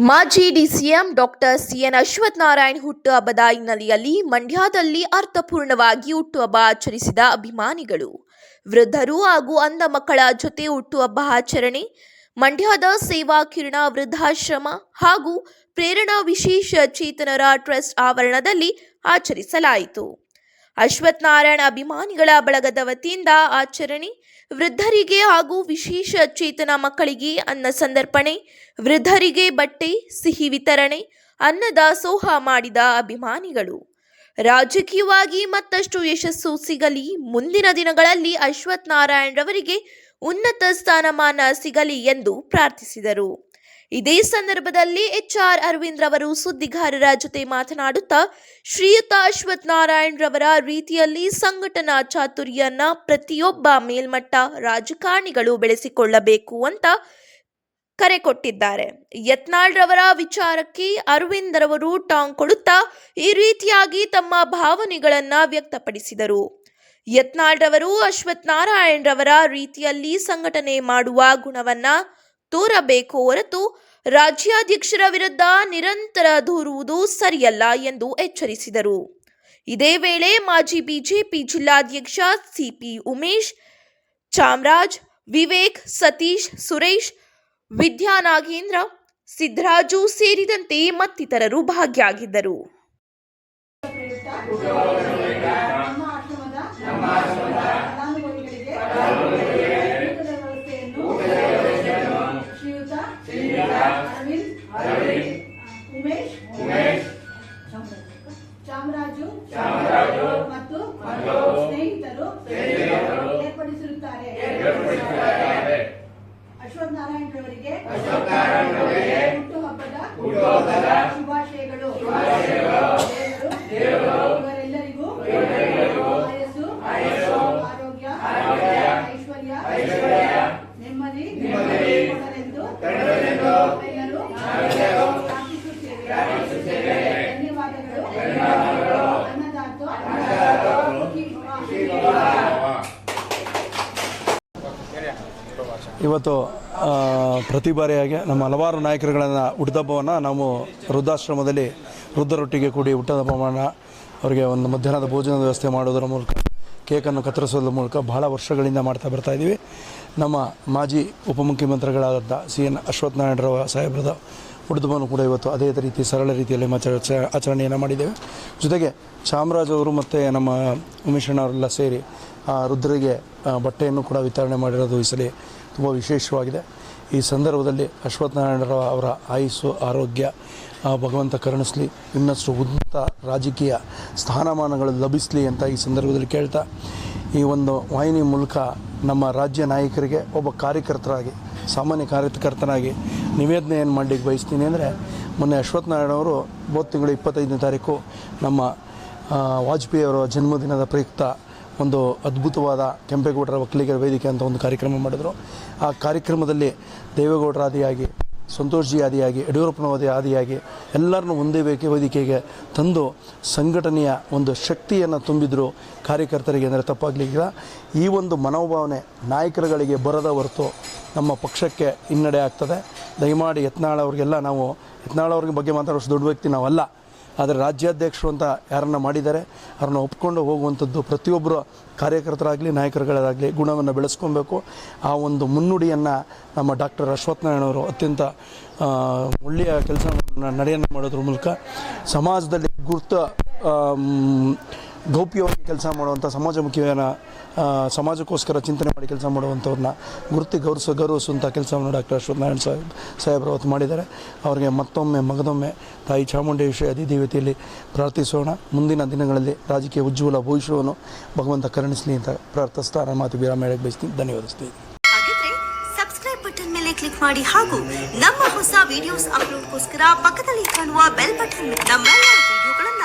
ಮಾಜಿ DCM doctor CN Ashwath Narayan ಹುಟ್ಟುಹಬ್ಬದ ಹಿನ್ನೆಲೆಯಲ್ಲಿ ಮಂಡ್ಯದಲ್ಲಿ ಅರ್ಥಪೂರ್ಣವಾಗಿ ಹುಟ್ಟುಹಬ್ಬ ಆಚರಿಸಿದ ಅಭಿಮಾನಿಗಳು. ವೃದ್ಧರು ಹಾಗೂ ಅಂಧ ಮಕ್ಕಳ ಜೊತೆ ಹುಟ್ಟುಹಬ್ಬ ಆಚರಣೆ, ಮಂಡ್ಯದ ಸೇವಾ ಕಿರಣ ವೃದ್ಧಾಶ್ರಮ ಹಾಗೂ ಪ್ರೇರಣಾ ವಿಶೇಷ ಚೇತನರ ಟ್ರಸ್ಟ್ ಆವರಣದಲ್ಲಿ ಆಚರಿಸಲಾಯಿತು. ಅಶ್ವಥ್ ನಾರಾಯಣ ಅಭಿಮಾನಿಗಳ ಬಳಗದ ವತಿಯಿಂದ ಆಚರಣೆ. ವೃದ್ಧರಿಗೆ ಹಾಗೂ ವಿಶೇಷ ಚೇತನ ಮಕ್ಕಳಿಗೆ ಅನ್ನ ಸಂದರ್ಪಣೆ. ವೃದ್ಧರಿಗೆ ಬಟ್ಟೆ, ಸಿಹಿ ವಿತರಣೆ ಅನ್ನದಾಸೋಹ ಮಾಡಿದ ಅಭಿಮಾನಿಗಳು. ರಾಜಕೀಯವಾಗಿ ಮತ್ತಷ್ಟು ಯಶಸ್ಸು ಸಿಗಲಿ. ಮುಂದಿನ ದಿನಗಳಲ್ಲಿ ಅಶ್ವಥ್ ನಾರಾಯಣರವರಿಗೆ ಉನ್ನತ ಸ್ಥಾನಮಾನ ಸಿಗಲಿ ಎಂದು ಪ್ರಾರ್ಥಿಸಿದರು. ಇದೇ ಸಂದರ್ಭದಲ್ಲಿ ಎಚ್ಆರ್ ಅರವಿಂದ್ ರವರು ಸುದ್ದಿಗಾರರ ಜೊತೆ ಮಾತನಾಡುತ್ತಾ, ಶ್ರೀಯುತ ಅಶ್ವಥ್ ನಾರಾಯಣ್ ರವರ ರೀತಿಯಲ್ಲಿ ಸಂಘಟನಾ ಚಾತುರ್ಯನ್ನ ಪ್ರತಿಯೊಬ್ಬ ಮೇಲ್ಮಟ್ಟ ರಾಜಕಾರಣಿಗಳು ಬೆಳೆಸಿಕೊಳ್ಳಬೇಕು ಅಂತ ಕರೆ ಕೊಟ್ಟಿದ್ದಾರೆ. ಯತ್ನಾಳ್ ರವರ ವಿಚಾರಕ್ಕೆ ಅರವಿಂದ್ ರವರು ಟಾಂಗ್ ಕೊಡುತ್ತಾ, ಈ ರೀತಿಯಾಗಿ ತಮ್ಮ ಭಾವನೆಗಳನ್ನ ವ್ಯಕ್ತಪಡಿಸಿದರು. ಯತ್ನಾಳ್ ರವರು, ಅಶ್ವಥ್ ನಾರಾಯಣ್ ರವರ ರೀತಿಯಲ್ಲಿ ಸಂಘಟನೆ ಮಾಡುವ ಗುಣವನ್ನ ತೋರಬೇಕು ಹೊರತು ರಾಜ್ಯಾಧ್ಯಕ್ಷರ ವಿರುದ್ಧ ನಿರಂತರ ದೂರುವುದು ಸರಿಯಲ್ಲ ಎಂದು ಎಚ್ಚರಿಸಿದರು. ಇದೇ ವೇಳೆ ಮಾಜಿ ಬಿಜೆಪಿ ಜಿಲ್ಲಾಧ್ಯಕ್ಷ ಸಿಪಿ ಉಮೇಶ್, ಚಾಮರಾಜ್, ವಿವೇಕ್, ಸತೀಶ್, ಸುರೇಶ್ ವಿದ್ಯಾನಾಗೇಂದ್ರ ಸಿದ್ದರಾಜು ಸೇರಿದಂತೆ ಮತ್ತಿತರರು ಭಾಗಿಯಾಗಿದ್ದರು. ಅಶ್ವಥ್ ನಾರಾಯಣ್ ರವರಿಗೆ ಹುಟ್ಟುಹಬ್ಬದ ಶುಭಾಶಯಗಳು. ದೇವರು ಇವರೆಲ್ಲರಿಗೂ ಆಯಸ್ಸು ಆರೋಗ್ಯ ಐಶ್ವರ್ಯ ನೆಮ್ಮದಿ ಕೊಡಲೆಂದು ನಾವೆಲ್ಲರೂ ಪ್ರಾರ್ಥಿಸುತ್ತೇವೆ. ಧನ್ಯವಾದಗಳು. ಅನ್ನದಾತು ಇವತ್ತು ಪ್ರತಿ ಬಾರಿಯಾಗಿ ನಮ್ಮ ಹಲವಾರು ನಾಯಕರುಗಳನ್ನು ಹುಟ್ಟದಬ್ಬವನ್ನು ನಾವು ವೃದ್ಧಾಶ್ರಮದಲ್ಲಿ ವೃದ್ಧರೊಟ್ಟಿಗೆ ಕೂಡಿ ಹುಟ್ಟದಬ್ಬವನ್ನು ಅವರಿಗೆ ಒಂದು ಮಧ್ಯಾಹ್ನದ ಭೋಜನದ ವ್ಯವಸ್ಥೆ ಮಾಡೋದರ ಮೂಲಕ, ಕೇಕನ್ನು ಕತ್ತರಿಸೋದ್ರ ಮೂಲಕ ಬಹಳ ವರ್ಷಗಳಿಂದ ಮಾಡ್ತಾ ಬರ್ತಾ ಇದ್ದೀವಿ ನಮ್ಮ ಮಾಜಿ ಉಪಮುಖ್ಯಮಂತ್ರಿಗಳಾದ ಸಿ ಎನ್ ಅಶ್ವಥ್ ನಾರಾಯಣರವ ಸಾಹೇಬ್ರದ ಹುಟ್ಟುಹಬ್ಬವನ್ನು ಕೂಡ ಇವತ್ತು ಅದೇ ರೀತಿ ಸರಳ ರೀತಿಯಲ್ಲಿ ಆಚರ, ಆಚರಣೆಯನ್ನು ಮಾಡಿದ್ದೇವೆ. ಜೊತೆಗೆ ಚಾಮರಾಜ್ ಅವರು ಮತ್ತು ನಮ್ಮ ಉಮೇಶಣ್ಣ ಅವರೆಲ್ಲ ಸೇರಿ, ಆ ರುದ್ರಿಗೆ ಬಟ್ಟೆಯನ್ನು ಕೂಡ ವಿತರಣೆ ಮಾಡಿರೋದು ಈ ಸಲ ತುಂಬ ವಿಶೇಷವಾಗಿದೆ. ಈ ಸಂದರ್ಭದಲ್ಲಿ ಅಶ್ವತ್ಥನಾರಾಯಣರಾವ್ ಅವರ ಆಯುಸ್ಸು, ಆರೋಗ್ಯ ಭಗವಂತ ಕರುಣಿಸಲಿ, ಇನ್ನಷ್ಟು ಉನ್ನತ ರಾಜಕೀಯ ಸ್ಥಾನಮಾನಗಳು ಲಭಿಸಲಿ ಅಂತ ಈ ಸಂದರ್ಭದಲ್ಲಿ ಕೇಳ್ತಾ, ಈ ಒಂದು ವಾಹಿನಿ ಮೂಲಕ ನಮ್ಮ ರಾಜ್ಯ ನಾಯಕರಿಗೆ ಒಬ್ಬ ಕಾರ್ಯಕರ್ತರಾಗಿ, ಸಾಮಾನ್ಯ ಕಾರ್ಯಕರ್ತನಾಗಿ ನಿವೇದನೆ ಏನು ಮಾಡಲಿಕ್ಕೆ ಬಯಸ್ತೀನಿ ಅಂದರೆ, ಮೊನ್ನೆ ಅಶ್ವತ್ಥನಾರಾಯಣ ಅವರು ಮೂವತ್ತು ತಿಂಗಳು ಇಪ್ಪತ್ತೈದನೇ ತಾರೀಕು ನಮ್ಮ ವಾಜಪೇಯಿ ಅವರ ಜನ್ಮದಿನದ ಪ್ರಯುಕ್ತ ಒಂದು ಅದ್ಭುತವಾದ ಕೆಂಪೇಗೌಡರ ಒಕ್ಕಲಿಗರ ವೇದಿಕೆ ಅಂತ ಒಂದು ಕಾರ್ಯಕ್ರಮ ಮಾಡಿದರು. ಆ ಕಾರ್ಯಕ್ರಮದಲ್ಲಿ ದೇವೇಗೌಡರ ಆದಿಯಾಗಿ ಸಂತೋಷ್ಜಿ ಆದಿಯಾಗಿ ಯಡಿಯೂರಪ್ಪನವರ ಆದಿಯಾಗಿ ಎಲ್ಲರನ್ನೂ ಒಂದೇ ವೇಕೆ ವೇದಿಕೆಗೆ ತಂದು ಸಂಘಟನೆಯ ಒಂದು ಶಕ್ತಿಯನ್ನು ತುಂಬಿದ್ರು ಕಾರ್ಯಕರ್ತರಿಗೆ. ಅಂದರೆ ತಪ್ಪಾಗಲಿಕ್ಕಿಲ್ಲ ಈ ಒಂದು ಮನೋಭಾವನೆ ನಾಯಕರುಗಳಿಗೆ ಬರದ ಹೊರತು ನಮ್ಮ ಪಕ್ಷಕ್ಕೆ ಹಿನ್ನಡೆ ಆಗ್ತದೆ. ದಯಮಾಡಿ ಯತ್ನಾಳ್ ಅವ್ರಿಗೆಲ್ಲ ನಾವು, ಯತ್ನಾಳ್ ಅವ್ರಿಗೆ ಬಗ್ಗೆ ಮಾತಾಡೋಷ್ಟು ದೊಡ್ಡ ವ್ಯಕ್ತಿ ನಾವಲ್ಲ. ಆದರೆ ರಾಜ್ಯಾಧ್ಯಕ್ಷರು ಅಂತ ಯಾರನ್ನ ಮಾಡಿದ್ದಾರೆ, ಅವ್ರನ್ನ ಒಪ್ಕೊಂಡು ಹೋಗುವಂಥದ್ದು ಪ್ರತಿಯೊಬ್ಬರು ಕಾರ್ಯಕರ್ತರಾಗಲಿ, ನಾಯಕರುಗಳಾಗಲಿ ಗುಣವನ್ನು ಬೆಳೆಸ್ಕೊಬೇಕು. ಆ ಒಂದು ಮುನ್ನುಡಿಯನ್ನು ನಮ್ಮ ಡಾಕ್ಟರ್ ಅಶ್ವತ್ಥನಾರಾಯಣವರು ಅತ್ಯಂತ ಒಳ್ಳೆಯ ಕೆಲಸ ನಡೆಯನ್ನು ಮಾಡೋದ್ರ ಮೂಲಕ ಸಮಾಜದಲ್ಲಿ ಗುರುತ ಗೌಪ್ಯವಾಗಿ ಕೆಲಸ ಮಾಡುವಂಥ ಸಮಾಜಮುಖಿಯನ್ನ ಸಮಾಜಕ್ಕೋಸ್ಕರ ಚಿಂತನೆ ಮಾಡಿ ಕೆಲಸ ಮಾಡುವಂಥವ್ರನ್ನ ಗುರುತಿ ಗೌರವ ಗೌರವಿಸುವಂಥ ಕೆಲಸವನ್ನು ಡಾಕ್ಟರ್ ಅಶ್ವಥ್ ನಾರಾಯಣ ಸಾಹೇಬ್ ಸಾಹೇಬ್ರು ಅವತ್ತು ಮಾಡಿದ್ದಾರೆ. ಅವರಿಗೆ ಮತ್ತೊಮ್ಮೆ, ಮಗದೊಮ್ಮೆ ತಾಯಿ ಚಾಮುಂಡೇಶ್ವರಿ ಅಧಿದೇವತೆಯಲ್ಲಿ ಪ್ರಾರ್ಥಿಸೋಣ. ಮುಂದಿನ ದಿನಗಳಲ್ಲಿ ರಾಜಕೀಯ ಉಜ್ವಲ ಭವಿಷ್ಯವನ್ನು ಭಗವಂತ ಕರುಣಿಸಲಿ ಅಂತ ಪ್ರಾರ್ಥಿಸ್ತಾ ಮಾತು ವಿರಾಮ ಹೇಳಕ್ಕೆ ಬಯಸ್ತೀನಿ ಧನ್ಯವಾದಿಸ್ತೀನಿ ಕ್ಲಿಕ್ ಮಾಡಿ ಹಾಗೂ ನಮ್ಮ ಹೊಸ ವಿಡಿಯೋಸ್ ಅಪ್ಲೋಡ್ಗೋಸ್ಕರ ಪಕ್ಕದಲ್ಲಿ ಕಾಣುವ ಬೆಲ್ ಬಟನ್ ನಮ್ಮೆಲ್ಲ ವಿಡಿಯೋಗಳನ್ನ